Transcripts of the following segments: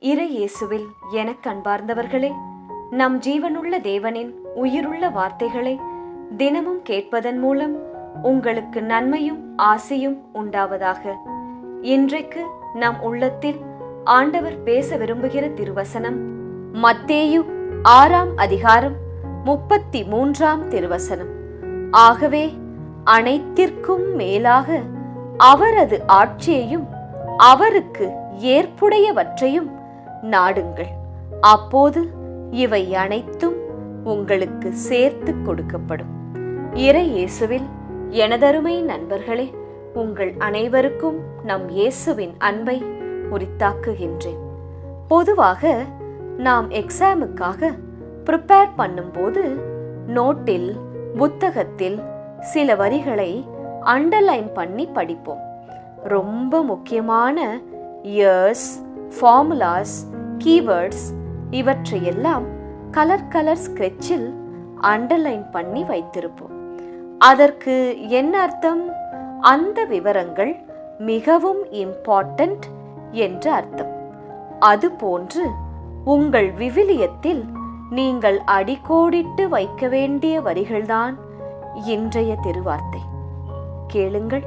இறை இயேசுவில் எனக் கண்பார்ந்தவர்களே நம் ஜீவனுள்ள தேவனின் உயிருள்ள வார்த்தைகளை தினமும் கேட்பதன் மூலம் உங்களுக்கு நன்மையும் ஆசையும் உண்டாவதாக. இன்றைக்கு நம் உள்ளத்தில் ஆண்டவர் பேச விரும்புகிற திருவசனம் மத்தேயு ஆறாம் அதிகாரம் முப்பத்தி மூன்றாம் திருவசனம். ஆகவே அனைத்திற்கும் மேலாக அவரது ஆட்சியையும் அவருக்கு ஏற்புடையவற்றையும் நாடுங்கள். அப்போது இவை அனைத்தும் உங்களுக்கு சேர்த்து கொடுக்கப்படும். இறை இயேசுவில் எனதருமை நண்பர்களே உங்கள் அனைவருக்கும் நம் இயேசுவின் அன்பை உரித்தாக்குகின்றேன். பொதுவாக நாம் எக்ஸாமுக்காக ப்ரிப்பேர் பண்ணும்போது நோட்டில் புத்தகத்தில் சில வரிகளை அண்டர்லைன் பண்ணி படிப்போம். ரொம்ப முக்கியமான இயர்ஸ் ஃபார்முலாஸ் கீவேர்ட்ஸ் இவற்றையெல்லாம் கலர் கலர் ஸ்கெட்சில் அண்டர்லைன் பண்ணி வைத்திருப்போம். அதற்கு என்ன அர்த்தம்? அந்த விவரங்கள் மிகவும் இம்பார்ட்டன்ட் என்று அர்த்தம். அதுபோன்று உங்கள் விவிலியத்தில் நீங்கள் அடிக்கோடிட்டு வைக்க வேண்டிய வரிகள்தான் இன்றைய திருவார்த்தை. கேளுங்கள்.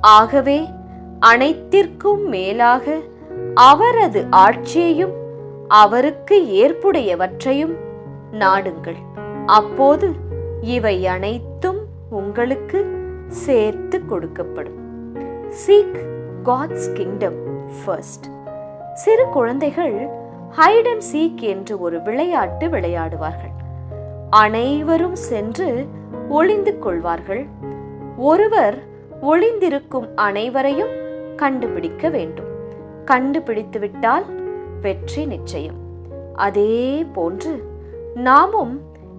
ஆகவே அனைத்திற்கும் மேலாக அவரது ஆட்சியையும் அவருக்கு ஏற்புடையவற்றையும் நாடுங்கள். அப்போது இவை அனைத்தும் உங்களுக்கு சேர்த்து கொடுக்கப்படும். சீக் காட்ஸ் கிங்டம் ஃபர்ஸ்ட் சிறு குழந்தைகள் ஹைட் அண்ட் சீக் என்று ஒரு விளையாட்டு விளையாடுவார்கள். அனைவரும் சென்று ஒளிந்து கொள்வார்கள். ஒருவர் ஒளிந்திருக்கும் அனைவரையும் கண்டுபிடிக்க வேண்டும். கண்டுபிடித்துவிட்டால் வெற்றி நிச்சயம். அதே போன்று நாமும்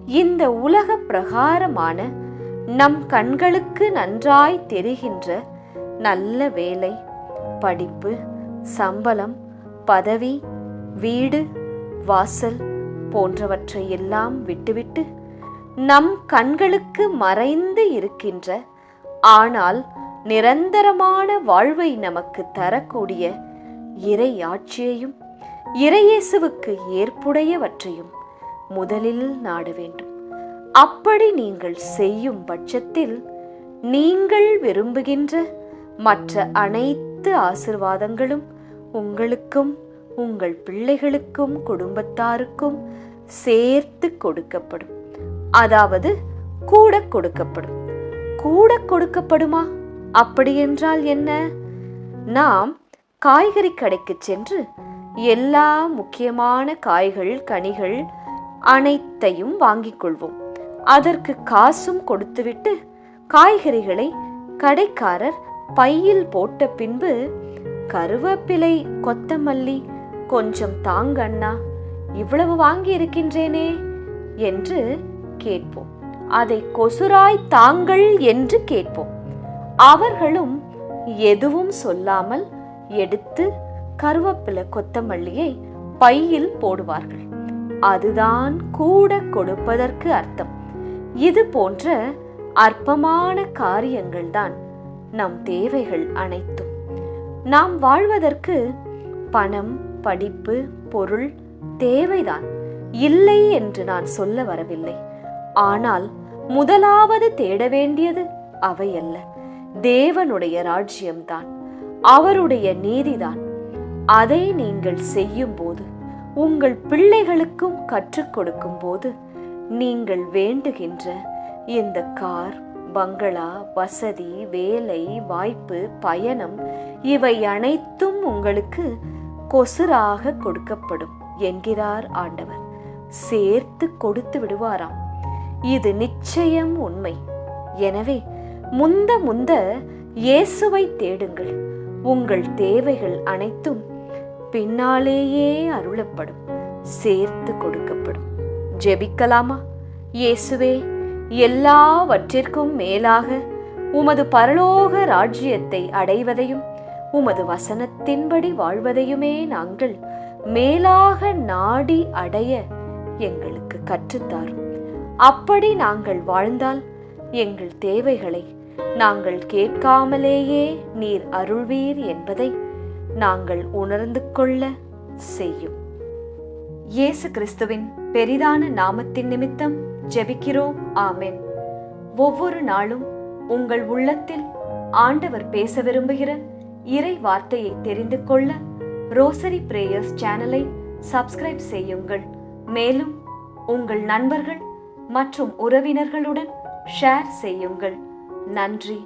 இந்த உலக பிரகாரமான நம் கண்களுக்கு நன்றாய் தெரிகின்ற நல்ல வேலை படிப்பு சம்பளம் பதவி வீடு வாசல் போன்றவற்றை எல்லாம் விட்டுவிட்டு நம் கண்களுக்கு மறைந்து இருக்கின்ற ஆனால் நிரந்தரமான வாழ்வை நமக்கு தரக்கூடிய இறை ஆட்சியையும் இறையேசுவுக்கு ஏற்புடையவற்றையும் முதலில் நாட வேண்டும். அப்படி நீங்கள் செய்யும் பட்சத்தில் நீங்கள் விரும்புகின்ற மற்ற அனைத்து ஆசிர்வாதங்களும் உங்களுக்கும் உங்கள் பிள்ளைகளுக்கும் குடும்பத்தாருக்கும் சேர்த்து கொடுக்கப்படும். அதாவது கூட கொடுக்கப்படும். கூட கொடுக்கப்படுமா? அப்படி என்றால் என்ன? நாம் காய்கறி கடைக்கு சென்று எல்லா முக்கியமான காய்கள் கனிகள் அனைத்தையும் வாங்கிக் கொள்வோம். அதற்கு காசும் கொடுத்துவிட்டு காய்கறிகளை கடைக்காரர் பையில் போட்ட பின்பு கருவேப்பிலை கொத்தமல்லி கொஞ்சம் தாங்க அண்ணா இவ்வளவு வாங்கி இருக்கின்றேனே என்று கேட்போம். அதை கொசுராய் தாங்கள் என்று கேட்போம். அவர்களும் எதுவும் சொல்லாமல் எடுத்து கருவேப்பிலை கொத்தமல்லியை பையில் போடுவார்கள். அதுதான் கூட கொடுப்பதற்கு அர்த்தம். இது போன்ற அற்பமான காரியங்கள்தான் நம் தேவைகள் அனைத்தும். நாம் வாழ்வதற்கு பணம் படிப்பு பொருள் தேவைதான். இல்லை என்று நான் சொல்ல வரவில்லை. ஆனால் முதலாவது தேட வேண்டியது அவையல்ல. தேவனுடைய ராஜ்யம்தான். அவருடைய நீதிதான். அதை நீங்கள் செய்யும் போது உங்கள் பிள்ளைகளுக்கும் கற்றுக் கொடுக்கும் போது நீங்கள் வேண்டுகின்ற இந்த கார் பங்களா வசதி வேலை வாய்ப்பு பயணம் இவை அனைத்தும் உங்களுக்கு கொசுராக கொடுக்கப்படும் என்கிறார் ஆண்டவர். சேர்த்து கொடுத்து விடுவாராம். இது நிச்சயம் உண்மை. எனவே முந்த முந்த இயேசுவை தேடுங்கள். உங்கள் தேவைகள் அனைத்தும் பின்னாலேயே அருளப்படும் சேர்த்து கொடுக்கப்படும். ஜெபிக்கலாமா? இயேசுவே எல்லாவற்றிற்கும் மேலாக உமது பரலோக ராஜ்யத்தை அடைவதையும் உமது வசனத்தின்படி வாழ்வதையுமே நாங்கள் மேலாக நாடி அடைய எங்களுக்கு கற்றுத்தாரும். அப்படி நாங்கள் வாழ்ந்தால் எங்கள் தேவைகளை நாங்கள் கேட்காமலேயே நீர் அருள்வீர் என்பதை நாங்கள் உணர்ந்து கொள்ள செய்யும். இயேசு கிறிஸ்துவின் பெரிதான நாமத்தின் நிமித்தம் ஜெபிக்கிறோம். ஆமென். ஒவ்வொரு நாளும் உங்கள் உள்ளத்தில் ஆண்டவர் பேச விரும்புகிற இறை வார்த்தையை தெரிந்து கொள்ள ரோசரி பிரேயர்ஸ் சேனலை சப்ஸ்கிரைப் செய்யுங்கள். மேலும் உங்கள் நண்பர்கள் மற்றும் உறவினர்களுடன் ஷேர் செய்யுங்கள். நன்றி.